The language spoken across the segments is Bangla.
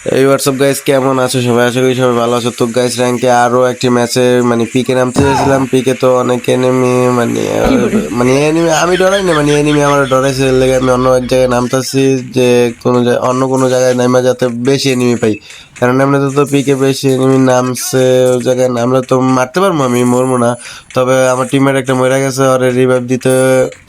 এই হোয়াটসঅ্যাপ গাইস কেমন আছো? সবাই আশা করি সবাই ভালো আছো। তো গাইস র্যাঙ্কে আরও একটি ম্যাচে মানে পিকে নামতে চেয়েছিলাম পিকে তো অনেক এনিমি মানে মানে এনিমি আমি ডরাই না মানে এনিমি আমার ডরাইছে। লেগে আমি অন্য এক জায়গায় নামতেছি যে কোনো অন্য কোনো জায়গায় নামা যাতে বেশি এনিমি পাই। কারণ আমরা তো পিকে বেশি এনিমি নামছে ওই জায়গায় নামলে তো মারতে পারব আমি মরবো না। তবে আমার টিমের একটা মরে গেছে আর রিভাইভ দিতে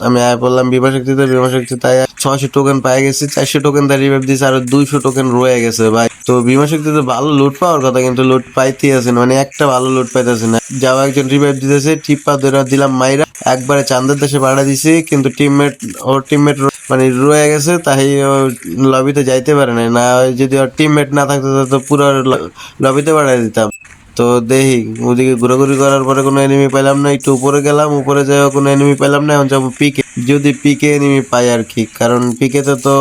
আমি আয় বললাম বিমা শক্তিতে বিমা শক্তি তাই ছয়শো টোকেন পাই গেছি চারশো টোকেন তাই রিভাইভ দিয়েছে আর দুইশো টোকেন রয়ে গেছে ভাই। তো বিমা শক্তিতে ভালো লুট পাওয়ার কথা, কিন্তু লুট পাইতে আছেন মানে একটা ভালো লুট পাইতেছে না। যাও একজন রিভাইভ দিতেছে টিপা ধরে দিলাম মাইরা। একবারে চান্দের দেশে পাঠা দিছি, কিন্তু টিমমেট ওর টিমমেট মানে রয়ে গেছে, তাই লবিতে যাইতে পারে না না যদি ওর টিমমেট না থাকতো তো পুরো লবিতে ভাড়া দিতাম। তো দেখি, ওদিকে ঘোরাঘুরি করার পরে কোনো এনিমি পেলাম না, একটু উপরে গেলাম, উপরে যাই কোনো এনিমি পেলাম না, এখন যাব পিকে যদি পিকে এনিমি পাই আর কি, কারণ পিকেতে তো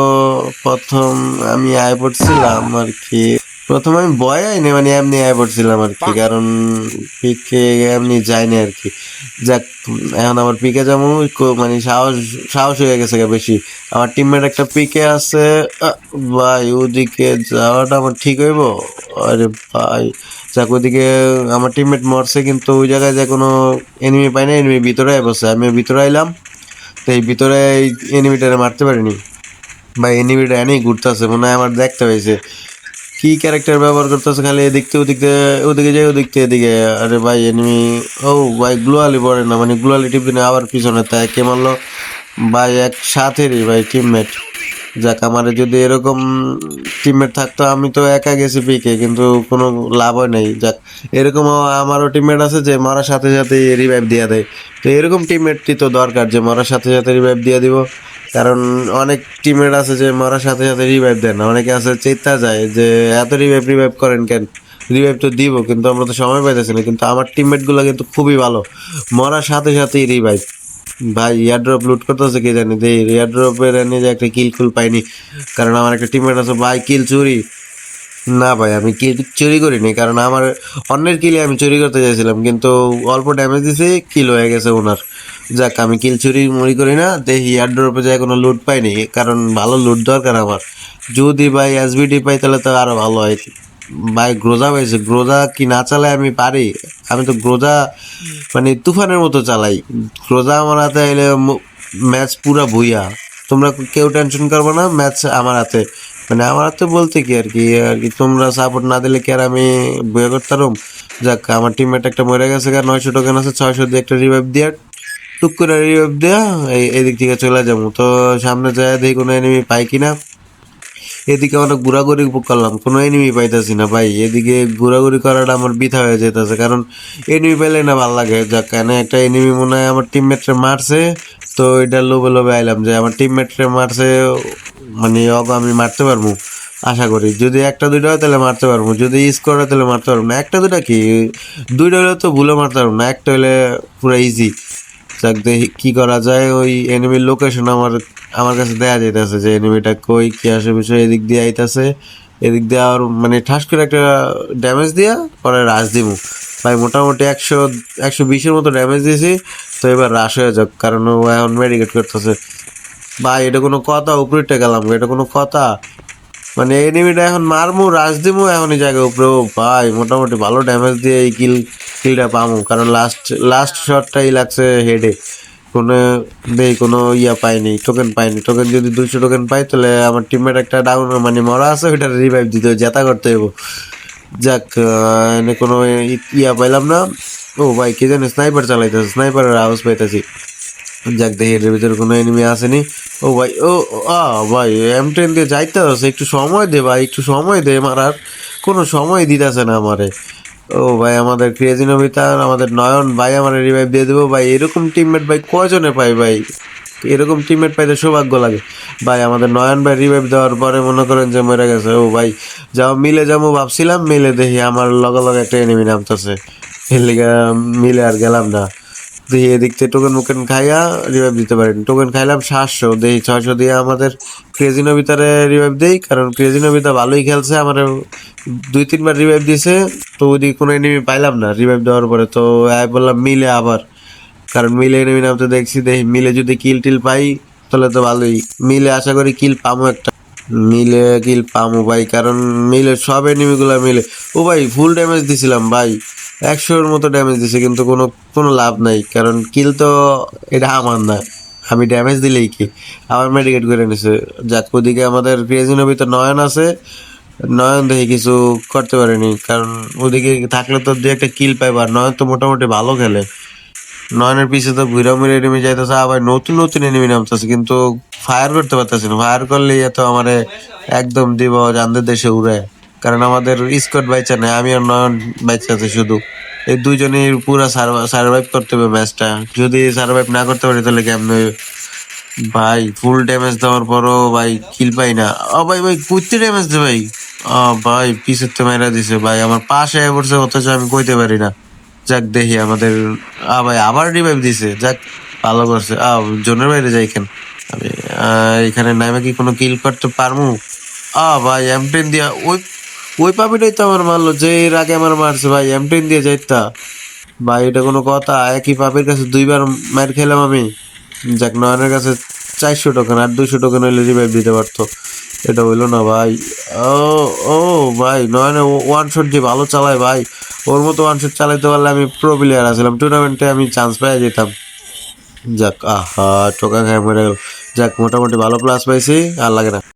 প্রথম আমি আয় পড়ছিলাম আর কি। প্রথম আমি ভয় আইনি মানে এমনি আয় পড়ছিলাম আর কি, কারণ পিকে এমনি যায়নি আর কি। যাক, এখন আমার পিকে যেমন মানে সাহস সাহস হয়ে গেছে বেশি। আমার টিমমেট একটা পিকে আছে ভাই, ওদিকে যাওয়াটা আমার ঠিক হইব? আরে ভাই যাক ওদিকে আমার টিমমেট মরছে, কিন্তু ওই জায়গায় যে কোনো এনিমি পাই না এনিমি ভিতরে বসে। আমি ভিতরে আইলাম, তো এই ভিতরে এই এনিমিটারে মারতে পারিনি। ভাই এনিমিটা এনেই ঘুরতেছে, মনে হয় আমার দেখতে হয়েছে। কি ক্যারেক্টার ব্যবহার করতেছে খালি এদিক থেকে ওদিক থেকে ওদিকে যাই ওদিক থেকে এদিকে। আরে ভাই এনিমি ও ভাই গ্লোয়ালি পড়ে না মানে গ্লোয়ালি টিপি আবার পিছনে তাই কে মারলো। ভাই এক সাথেরই ভাই টিমমেট যাক, আমার যদি এরকম টিমমেট থাকতো, আমি তো একা গেছি পিকে কিন্তু কোনো লাভ হয় নাই। যাক, এরকম আমারও টিমমেট আছে যে মরার সাথে সাথে রিভাইভ দিয়ে দেয়। তো এরকম টিমমেটটি তো দরকার যে মরার সাথে সাথে রিভাইভ দিয়ে দিব। কারণ অনেক টিমমেট আছে যে মরার সাথে সাথে রিভাইভ দেয় না। অনেকে আছে চেতা যায় যে, এত রিভাইভ রিভাইভ করেন কেন? রিভাইভ তো দিব, কিন্তু আমরা তো সময় পাইতেছি না। কিন্তু আমার টিমমেটগুলো কিন্তু খুবই ভালো। মরার সাথে সাথেই রিভাইভ ভাই ইয়ারড্রপ লুট করতেছে কে জানি? দে ইয়ারড্রপের এনে যে একটা কিল কুল পাইনি। কারণ আমার একটা টিমমেট আছে, ভাই কিল চুরি। না ভাই, আমি কিল চুরি করিনি, কারণ আমার অন্যের কিলে আমি চুরি করতে চাইছিলাম, কিন্তু অল্প ড্যামেজ দিছে কিল হয়ে গেছে ওনার। যাক, আমি কিল চুরি মুড়ি করি না, দেখি ইয়ারড্রপে যায় কোনো লুট পাইনি, কারণ ভালো লুট দরকার আমার। যদি ভাই এসবিডি পাই, তাহলে তো আরও ভালো হয়। ভাই, গ্রোজা পাইছে গ্রোজা কি না চালাই আমি পারি। আমি তো গ্রোজা মানে তুফানের মতো চালাই। গ্রোজা আমার হাতে এলে ম্যাচ পুরা ভুইয়া। তোমরা কেউ টেনশন করবে না, ম্যাচ আমার হাতে। মানে আমার হাতে বলতে কি আর কি আর কি তোমরা সাপোর্ট না দিলে কি আর আমি বয়ে করতাম যাক, আমার টিমমেট একটা মরে গেছে আর নয়শো টোকেন আছে, ছয়শো দিয়ে একটা রিভাইভ দিয়ে, টুক করে রিভাইভ দেওয়া এই এদিক থেকে চলে যাব। তো সামনে যায় দেখি কোনো এনিমি পাই কিনা। এদিকে অনেক ঘোরাঘুরি করলাম, কোনো এনিমি পাইতেছি না ভাই। এদিকে ঘোরাঘুরি করাটা আমার বৃথা হয়ে যেতেছে কারণ এনিমি পেলে না ভালো লাগে। যাক কেন একটা এনিমি মনে হয় আমার টিমমেটরে মারছে, তো এটা লোভে লোভে আইলাম যে আমার টিমমেটরে মারছে মানে অগ আমি মারতে পারব, আশা করি। যদি একটা দুইটা হয় তাহলে মারতে পারব, যদি স্কোর হয় তাহলে মারতে পারব না। একটা দুইটা কি? দুইটা হলে তো ভুলে মারতে পারব না, একটা হলে পুরো ইজি যাক, দেখি কি করা যায়, ওই এনিমির লোকেশন আমার আমার কাছে দেয়া যাইতেছে যে, এনিমিটা কই, কি আসে বিষয়, এদিক দিয়ে আইতাছে। এদিক দিয়ে আর মানে ঠাস করে একটা ড্যামেজ দিয়া পরে রাশ দিমু। ভাই, মোটামুটি একশো একশো বিশের মতো ড্যামেজ দিয়েছি। তো এবার রাশ হয়ে যাক, কারণ ও এখন মেডিকেট করতেছে। ভাই, এটা কোনো কথা উপরে গেলাম, এটা কোনো কথা। মানে এনিমিটা এখন মারমু রাজ দিমু, এখনই জায়গায় উপরে ও, ভাই, মোটামুটি ভালো ড্যামেজ দিয়ে এই কিল কিলটা পামু। কারণ লাস্ট লাস্ট শটটাই লাগছে হেডে কোনো দেই কোনো ইয়া পাইনি টোকেন পাইনি। টোকেন যদি দুইশো টোকেন পাই, তাহলে আমার টিমমেট একটা ডাউন মানে মরা আছে, ওইটা রিভাইভ দিতে হবে জেতা করতে হইব। যাক এনে কোনো ইয়া পাইলাম না। ও ভাই, কে জানি স্নাইপার চালাইতেছে স্নাইপারের আওয়াজ পাইতেছি। যাক, দেখি এর ভিতরে কোনো এনিমি আসেনি। ও ভাই, ও, আ, ভাই এম টেন দিয়ে যাইতে হচ্ছে, একটু সময় দে ভাই, একটু সময় দে মারার। কোনো সময় দিতেছে না আমারে। ও ভাই, আমাদের ক্রিয়েজি নবিতার আমাদের নয়ন ভাই আমার রিভাইভ দিয়ে দেবো। ভাই, এরকম টিমমেট ভাই কজনে পাই ভাই? এরকম টিমমেট পাইতে সৌভাগ্য লাগে। ভাই, আমাদের নয়ন ভাই রিভাইভ দেওয়ার পরে মনে করেন যে মরে গেছে। ও ভাই, যাও, মিলে যাব ভাবছিলাম, মিলে দেখি আমার লগে লগে একটা এনিমি নামতেছে। মিলে আর গেলাম না। দেখি এদিক থেকে টোকেন মোকেন খাইয়া রিভাইভ দিতে পারেন। টোকেন খাইলাম সাতশো দেখি ছয়শো দিয়ে আমাদের ক্রেজি নবিতারে রিভাইভ দেই, কারণ ক্রেজি নবিতা ভালোই খেলছে আমার দুই তিনবার রিভাইভ দিয়েছে তো ওইদিকে কোনো এনিমি পাইলাম না রিভাইভ দেওয়ার পরে। তো বললাম, মিলে আবার। কারণ মিলে এনিমি নামতে দেখছি দেখি মিলে যদি কিল টিল পাই, তাহলে তো ভালোই। মিলে আশা করি কিল পাবো একটা। মিলে কিল পামু ভাই, কারণ মিলে সব এনিমিগুলো মিলে। ও ভাই ফুল ড্যামেজ দিছিলাম ভাই। একশোর মতো ড্যামেজ দিছে, কিন্তু কোনো কোনো লাভ নাই, কারণ কিল তো এটা আমার না। আমি ড্যামেজ দিলেই কি? আবার মেডিকেট করে নিছে। যাক, ওদিকে আমাদের ক্রিয়েজিনের ভিতর নয়ন আছে। নয়ন দেখে কিছু করতে পারেনি, কারণ ওদিকে থাকলে তো দু একটা কিল পাইবার নয়ন তো মোটামুটি ভালো খেলে। নয়নের পিছে তো ঘুরে মুড়ে এনিমি যাইতেছে, আবার নতুন নতুন এনিমি নামতেছে, কিন্তু ফায়ার করতে পারতেছে না। ফায়ার করলে এত আমার একদম দিব জানদের দেশে উড়ে। কারণ আমাদের স্কট বাইচা নেই, আমি আর নয়ন বাইচা আছে শুধু। এই দুইজনই পুরো সার্ভাইভ করতে হবে ম্যাচটা যদি সার্ভাইভ না করতে পারি, তাহলে কেমন? ভাই ফুল ড্যামেজ দেওয়ার পরও ভাই কিল পাই না। ও ভাই ভাই কুত্তি ড্যামেজ দে ভাই। ও ভাই পিছের তো মেরা দিছে, ভাই, আমার পাশে পড়ছে, অথচ আমি কইতে পারি না। যাক দেখি আমাদের, আ ভাই আবার রিভাইভ দিছে, যাক ভালো করছে। আ, জোনের বাইরে যাই কেন? আমি এখানে নামে কি কোনো কিল করতে পারমু? আ ভাই এম টেন দিয়া, ওই ওই পাপিটাই তো আমার মারলো, যে এর আগে আমার মারছে ভাই এম টেন দিয়ে যাইতা। ভাই, এটা কোনো কথা, একই পাপের কাছে দুইবার মার খেলাম আমি। যাক, নয়নের কাছে চারশো টোকেন আর দুইশো টোকেন হইলে রিভাইভ দিতে পারতো। এটা হইল না ভাই। ও ও ভাই, নয়নে ওয়ান শট যে ভালো চালায় ভাই, ওর মতো ওয়ান শট চালাইতে পারলে আমি প্রো প্লেয়ার আসলাম টুর্নামেন্টে আমি চান্স পেয়ে যেতাম। যাক, আহা টোকা খায় মরে গেল। যাক, মোটামুটি ভালো প্লাস পাইছি, আর লাগে না।